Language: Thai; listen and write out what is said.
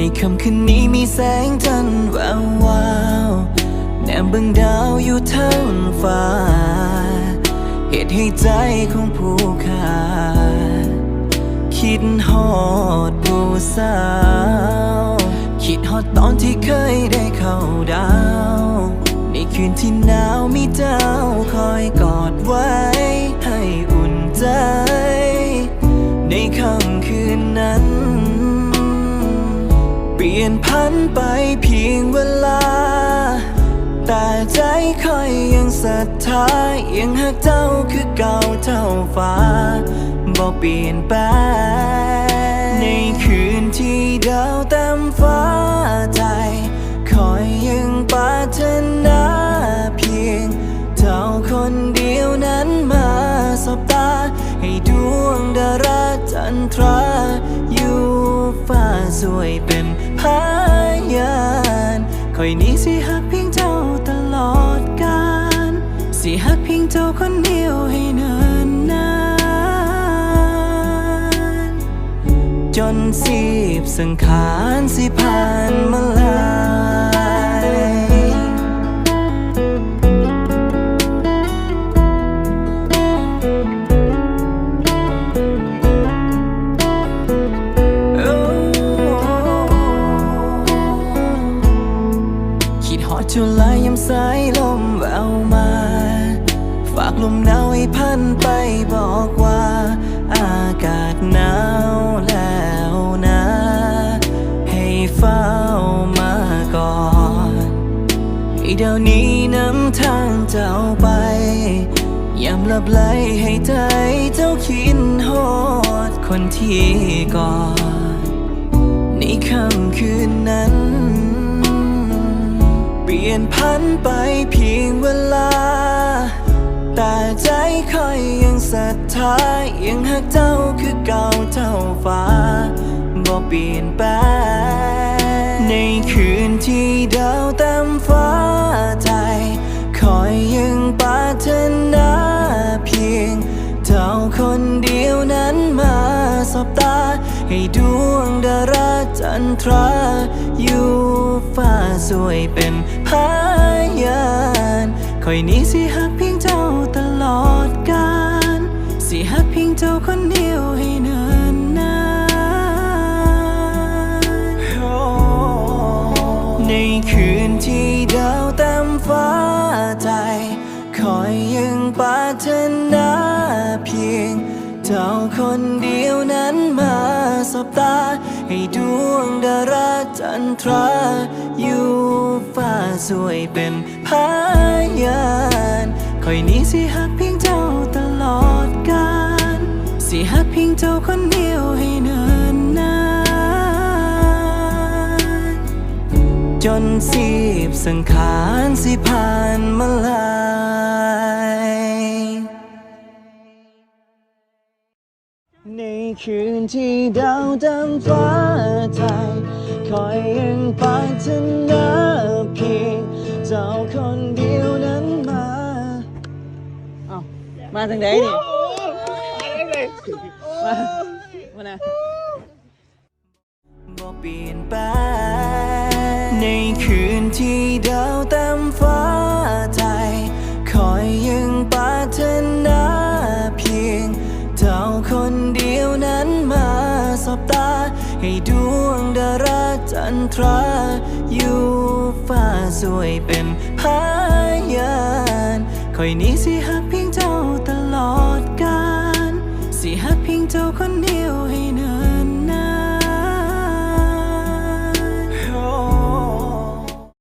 ในคำคืนนี้มีแสงจันทร์แวววาวแนมเบิ่งดาวอยู่ทั้งฟ้า เหตุให้ใจของผู้ขาคิดฮอดผู้สาว คิดฮอดตอนที่เคยได้เข้าดาว ในคืนที่หนาวมีเจ้าคอยกอดไว้ ให้อุ่นใจ ในค่ำคืน ยนพันไปเพียงเวลา แต่ใจคอยยังศรัทธายังหักเจ้าคือเก่าเท่าฟ้าบ่เปลี่ยนแปลงในคืนที่ดาวเต็มฟ้าใจ คอยยังปรารถนาเพียง เท่าคนเดียวนั้นมาสบตา ให้ดวงดาราจันทรา ฟ้าสวยเป็นพยานคอยนี้สิหักเพียงเจ้าตลอดกาลสิหักเพียงเจ้าคนเดียวให้เนินนานจนสีบสังขารสิผ่านมาลา สายลมแววมา ฝากลมหนาวให้พันไปบอกว่า อากาศหนาวแล้วนะ ให้เฝ้ามาก่อนให้เดี๋ยวนี้นำทางเจ้าไปยามหลับไหลให้ใจเจ้าคิดฮอดคนที่ก่อน ในค่ำคืนนั้น เปลี่ยนพันไปเพียงเวลา แต่ใจคอยยังศรัทธายังหักเจ้าคือเก่าเท่าฟ้าบ่เปลี่ยนแปลงในคืนที่ดาวเต็มฟ้าใจคอยยังปรารถนาเพียงเท่าคนเดียวนั้นมาสบตาให้ดวงดารา จันทราอยู่ฟ้าสวยเป็นพยานคอยนี้สิหักเพียงเจ้าตลอดกาลสิหักเพียงเจ้าคนเดียวให้เนินนานในคืนที่ดาวเต็มฟ้าใจคอยยังปรารถนาเพียง เจ้าคนเดียวนั้นมาสบตา ให้ดวงดาราจันทราอยู่ฟ้าสวยเป็นพยานคอยนี้สิหักเพียงเจ้าตลอดกาลสิหักเพียงเจ้าคนเดียวให้เนินนานจนสีบสังขารสิผ่านมาลาย คืนที่ดาวดำฟ้าไทยคอยยังปรารถนาเพียงเจ้าคนเดียวนั้นมาเอ้ามาทางไหนนี่มามานะบ่เปลี่ยนแปในคืน ให้ดวงดาราจันทราอยู่ฟ้าสวยเป็นพายานคอยนี้สิหักเพียงเจ้าตลอดกาล